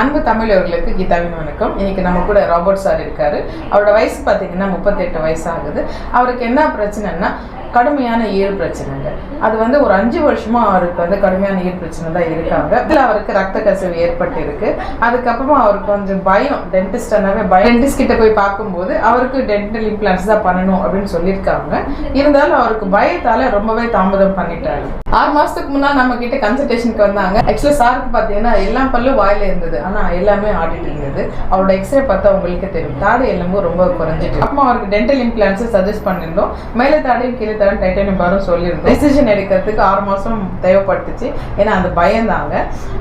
அன்பு தமிழர்களுக்கு கீதாவின் வணக்கம். இன்னைக்கு நம்ம கூட ராபர்ட் சார் இருக்காரு. அவரோட வயசு பார்த்தீங்கன்னா முப்பத்தெட்டு வயசு ஆகுது. அவருக்கு என்ன பிரச்சனைன்னா கடுமையான ஈர் பிரச்சனைங்க அது வந்து ஒரு அஞ்சு வருஷமா அவருக்கு வந்து கடுமையான ஈர் பிரச்சனை தான் இருக்காங்க. இதில் அவருக்கு ரத்த கசிவு ஏற்பட்டு இருக்கு அதுக்கப்புறமா அவருக்கு கொஞ்சம் பயம் டென்டிஸ்டானாவே பயம். டென்டிஸ்ட் கிட்ட போய் பார்க்கும்போது அவருக்கு டென்டல் இம்ப்ளான்ஸ் தான் பண்ணணும் அப்படின்னு சொல்லியிருக்காங்க. இருந்தாலும் அவருக்கு பயத்தால ரொம்பவே தாமதம் பண்ணிட்டாரு. ஆறு மாசத்துக்கு முன்னாடி நம்ம கிட்ட கன்சல்டேஷனுக்கு வந்தாங்க. ஆக்சுவலி சாருக்கு பார்த்தீங்கன்னா எல்லா பல்லும் வாயில இருந்தது. ஆனா எல்லாமே ஆடிட்டு இருந்தது. அவரோட எக்ஸ்ரே பார்த்தா உங்களுக்கு தெரியும். தாடை எலும்பு ரொம்ப குறைஞ்சிட்டு. அப்புறம் அவருக்கு டென்டல் இம்ப்ளான்ஸ் சஜஸ்ட் பண்ணியிருந்தோம். மேலே தாடையும் கீழே தாடையும் டைட்டானியம் பாரும் சொல்லியிருந்தோம். டெசிஷன் எடுக்கிறதுக்கு ஆறு மாசம் தேவைப்பட்டுச்சு. ஏன்னா அந்த பயந்தாங்க.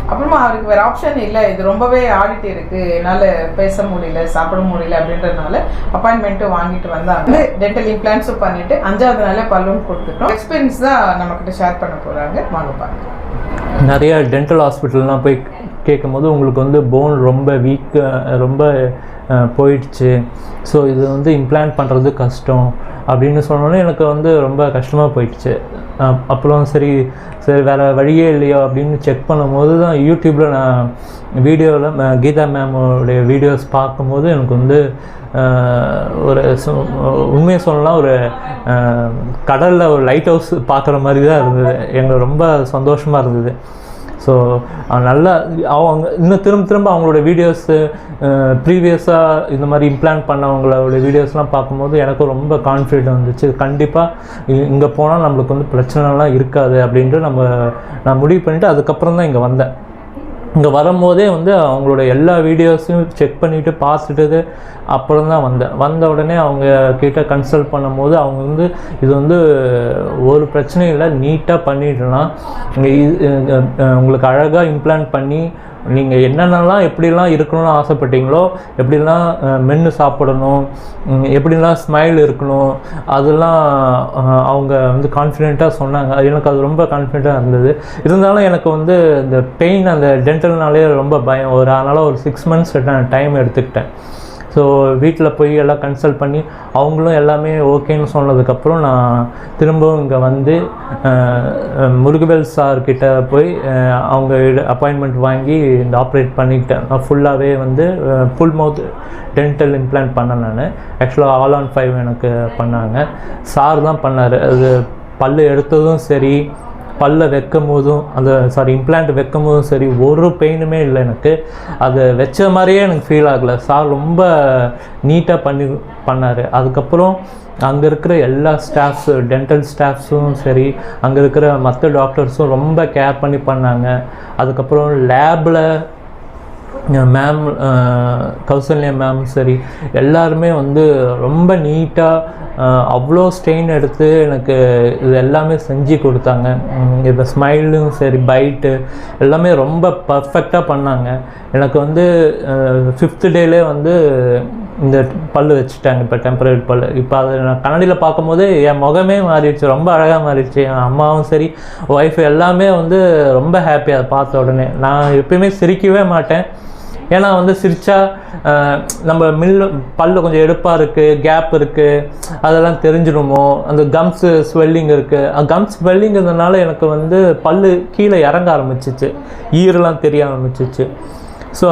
அப்புறமா அவருக்கு வேற ஆப்ஷன் இல்லை. இது ரொம்பவே ஆடிட்டு இருக்கு. என்னால் பேச முடியல சாப்பிட முடியல அப்படின்றதுனால அப்பாயின்மெண்ட்டும் வாங்கிட்டு வந்தாங்க. டென்டல் இம்ப்ளான்ஸும் பண்ணிட்டு அஞ்சாவது நாளே பல்லும் கொடுத்துட்டோம். எக்ஸ்பீரியன்ஸ் தான் நம்மக்கிட்ட ஷேர் பண்ண போறாங்க. வாங்க பாருங்க. நிறைய டென்டல் ஹாஸ்பிட்டல்லாம் போய் கேட்கும்போது உங்களுக்கு வந்து போன் ரொம்ப வீக் ரொம்ப போயிடுச்சு. ஸோ இது வந்து இம்ப்ளான்ட் பண்ணுறது கஷ்டம். அப்படின்னு சொன்னோன்னே எனக்கு வந்து ரொம்ப கஷ்டமாக போயிடுச்சு. அப்புறம் சரி சரி வேறு வழியே இல்லையோ அப்படின்னு செக் பண்ணும்போது தான் யூடியூப்பில் நான் வீடியோவில் கீதா மேமோடைய வீடியோஸ் பார்க்கும்போது எனக்கு வந்து ஒரு சு- உண்மையை சொல்லலாம் ஒரு கடலில் ஒரு லைட் ஹவுஸ் பார்க்குற மாதிரி தான் இருந்தது. எங்களுக்கு ரொம்ப சந்தோஷமாக இருந்தது. ஸோ நல்லா அவங்க இன்னும் திரும்ப திரும்ப அவங்களோட வீடியோஸு ப்ரீவியஸாக இந்த மாதிரி இம்ப்ளான்ட் பண்ணவங்களோட வீடியோஸ்லாம் பார்க்கும்போது எனக்கும் ரொம்ப கான்ஃபிடென்ட் வந்துச்சு. கண்டிப்பாக இங்கே போனால் நம்மளுக்கு வந்து பிரச்சனைலாம் இருக்காது அப்படின்ட்டு நம்ம நான் முடிவு பண்ணிவிட்டு அதுக்கப்புறம் தான் இங்கே வந்தேன். இங்கே வரும்போதே வந்து அவங்களோட எல்லா வீடியோஸையும் செக் பண்ணிவிட்டு பார்த்துட்டு அப்புறம் தான் வந்தேன். வந்த உடனே அவங்க கிட்ட கன்சல்ட் பண்ணும்போது அவங்க வந்து இது வந்து ஒரு பிரச்சனையும் இல்லை நீட்டாக பண்ணிடலாம் இங்கே இது உங்களுக்கு அழகாக இம்ப்ளான்ட் பண்ணி நீங்கள் என்னென்னலாம் எப்படிலாம் இருக்கணும்னு ஆசைப்பட்டீங்களோ எப்படிலாம் மென்று சாப்பிடணும் எப்படிலாம் ஸ்மைல் இருக்கணும் அதெல்லாம் அவங்க வந்து கான்ஃபிடெண்ட்டாக சொன்னாங்க. அது எனக்கு அது ரொம்ப கான்ஃபிடெண்ட்டாக இருந்தது. இருந்தாலும் எனக்கு வந்து இந்த பெயின் அந்த டென்டல்னாலே ரொம்ப பயம். ஒரு அதனால் ஒரு சிக்ஸ் மந்த்ஸ் நான் டைம் எடுத்துக்கிட்டேன். ஸோ வீட்டில் போய் எல்லாம் கன்சல்ட் பண்ணி அவங்களும் எல்லாமே ஓகேன்னு சொன்னதுக்கப்புறம் நான் திரும்பவும் இங்கே வந்து முருகவேல் சார்கிட்ட போய் அவங்க அப்பாயின்மெண்ட் வாங்கி இந்த ஆப்ரேட் பண்ணிக்கிட்டேன். நான் ஃபுல்லாகவே வந்து ஃபுல் மவுத் டென்டல் இம்ப்ளான்ட் பண்ணேன் நான். ஆக்சுவலாக ஆல் ஆன் ஃபைவ் எனக்கு பண்ணாங்க. சார் தான் பண்ணார். அது பல்லு எடுத்ததும் சரி பல்ல வைக்கும் போதும் அந்த சாரி இம்ப்ளான்ட் வைக்கும் போதும் சரி ஒரு பெயினுமே இல்லை எனக்கு. அது வச்ச மாதிரியே எனக்கு ஃபீல் ஆகலை. சார் ரொம்ப நீட்டாக பண்ணி பண்ணார். அதுக்கப்புறம் அங்கே இருக்கிற எல்லா ஸ்டாஃப்ஸு டென்டல் ஸ்டாஃப்ஸும் சரி அங்கே இருக்கிற மற்ற டாக்டர்ஸும் ரொம்ப கேர் பண்ணி பண்ணாங்க. அதுக்கப்புறம் லேபில் மேம் கௌசல்யா மேம் சரி. எல்லாருமே வந்து ரொம்ப நீட்டாக அவ்வளோ ஸ்ட்ரெயின் எடுத்து எனக்கு இது எல்லாமே செஞ்சு கொடுத்தாங்க. இப்போ ஸ்மைலும் சரி பைட்டு எல்லாமே ரொம்ப பர்ஃபெக்டாக பண்ணாங்க. எனக்கு வந்து ஃபிஃப்த்து டேலே வந்து இந்த பல் வச்சுட்டாங்க இப்போ டெம்பரரி பல்லு. இப்போ அதை நான் கண்ணாடியில் பார்க்கும்போது என் முகமே மாறிடுச்சு ரொம்ப அழகாக மாறிடுச்சு. என் அம்மாவும் சரி ஒய்ஃப் எல்லாமே வந்து ரொம்ப ஹாப்பி அதை பார்த்த உடனே. நான் எப்பயுமே சிரிக்கவே மாட்டேன். ஏன்னா வந்து சிரிச்சா நம்ம மில்லு பல்லு கொஞ்சம் எடுப்பாக இருக்குது கேப் இருக்குது அதெல்லாம் தெரிஞ்சிடுமோ? அந்த கம்ஸு ஸ்வெல்லிங் இருக்குது கம்ஸ் ஸ்வெல்லிங் இருந்ததுனால எனக்கு வந்து பல்லு கீழே இறங்க ஆரம்பிச்சிச்சு. ஈரெல்லாம் தெரிய ஆரம்பிச்சிச்சு. ஸோ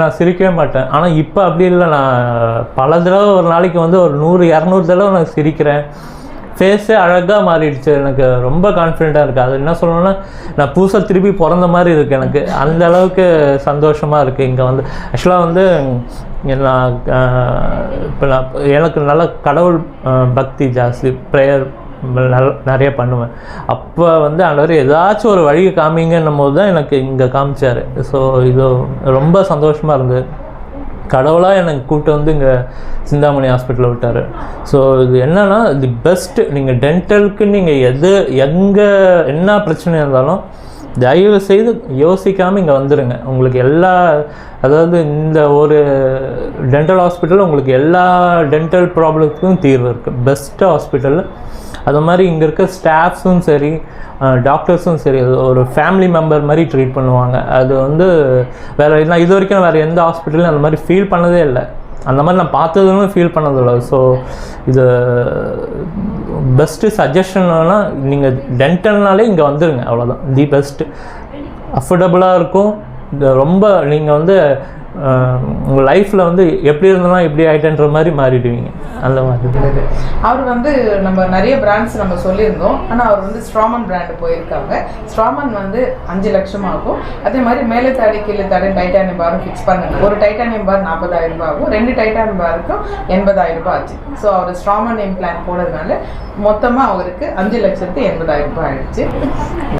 நான் சிரிக்கவே மாட்டேன். ஆனால் இப்போ அப்படி இல்லை. நான் பல தடவை ஒரு நாளைக்கு வந்து ஒரு நூறு இரநூறு தடவை நான் சிரிக்கிறேன். ஃபேஸே அழகாக மாறிடுச்சு. எனக்கு ரொம்ப கான்ஃபிடெண்ட்டாக இருக்குது அது என்ன சொல்லணும்னா நான் புதுசாக திருப்பி பிறந்த மாதிரி இருக்குது எனக்கு. அந்த அளவுக்கு சந்தோஷமாக இருக்குது இங்கே வந்து ஆக்சுவலாக வந்து நான் இப்போ நான் எனக்கு நல்ல கடவுள் பக்தி ஜாஸ்தி. ப்ரேயர் நல்ல நிறைய பண்ணுவேன். அப்போ வந்து ஆண்டவர் ஏதாச்சும் ஒரு வழி காமிங்கன்னும் போது தான் எனக்கு இங்கே காமிச்சார். ஸோ இது ரொம்ப சந்தோஷமாக இருந்தது. கடவுளாக எனக்கு கூப்பிட்டு வந்து இங்கே சிந்தாமணி ஹாஸ்பிட்டலில் விட்டார். ஸோ இது என்னென்னா தி பெஸ்ட்டு நீங்கள் டென்டலுக்கு நீங்கள் எது எங்கே என்ன பிரச்சனை இருந்தாலும் தயவு செய்து யோசிக்காமல் இங்கே வந்துடுங்க உங்களுக்கு எல்லா அதாவது இந்த ஒரு டென்டல் ஹாஸ்பிட்டலில் உங்களுக்கு எல்லா டென்டல் ப்ராப்ளத்துக்கும் தீர்வு இருக்குது பெஸ்ட்டு ஹாஸ்பிட்டலில் அது மாதிரி இங்கே இருக்க ஸ்டாஃப்ஸும் சரி டாக்டர்ஸும் சரி அது ஒரு ஃபேமிலி மெம்பர் மாதிரி ட்ரீட் பண்ணுவாங்க. அது வந்து வேறு நான் இது வரைக்கும் வேறு எந்த ஹாஸ்பிட்டலும் அந்த மாதிரி ஃபீல் பண்ணதே இல்லை. அந்த மாதிரி நான் பார்த்ததுமே ஃபீல் பண்ணதில்லை. ஸோ இது பெஸ்ட்டு சஜஷன்னா நீங்கள் டென்டல்னாலே இங்கே வந்துடுங்க அவ்வளோதான் தி பெஸ்ட்டு அஃபோர்டபுளாக இருக்கும். ரொம்ப நீங்கள் வந்து உங்கள் லைஃப்பில் வந்து எப்படி இருந்தாலும் எப்படி ஆகிட்டேன்ற மாதிரி மாறிடுவீங்க. அந்த மாதிரி. அவர் வந்து நம்ம நிறைய பிராண்ட்ஸ் நம்ம சொல்லியிருந்தோம். ஆனால் அவர் வந்து ஸ்ட்ராமன் பிராண்டு போயிருக்காங்க. ஸ்ட்ராமன் வந்து அஞ்சு லட்சம் ஆகும். அதே மாதிரி மேலே தாடி கீழே தாடி டைட்டானியம் பாரும் ஃபிக்ஸ் பண்ணுங்க ஒரு டைட்டானியம் பார் நாற்பதாயிரம் ரூபாய் ஆகும். ரெண்டு டைட்டானியம் பாருக்கும் எண்பதாயிரம் ரூபாய் ஆச்சு. ஸோ அவர் ஸ்ட்ராமன் இம்ப்ளான் போனதுனால மொத்தமாக அவருக்கு அஞ்சு லட்சத்து எண்பதாயிரம் ரூபாய் ஆயிடுச்சு.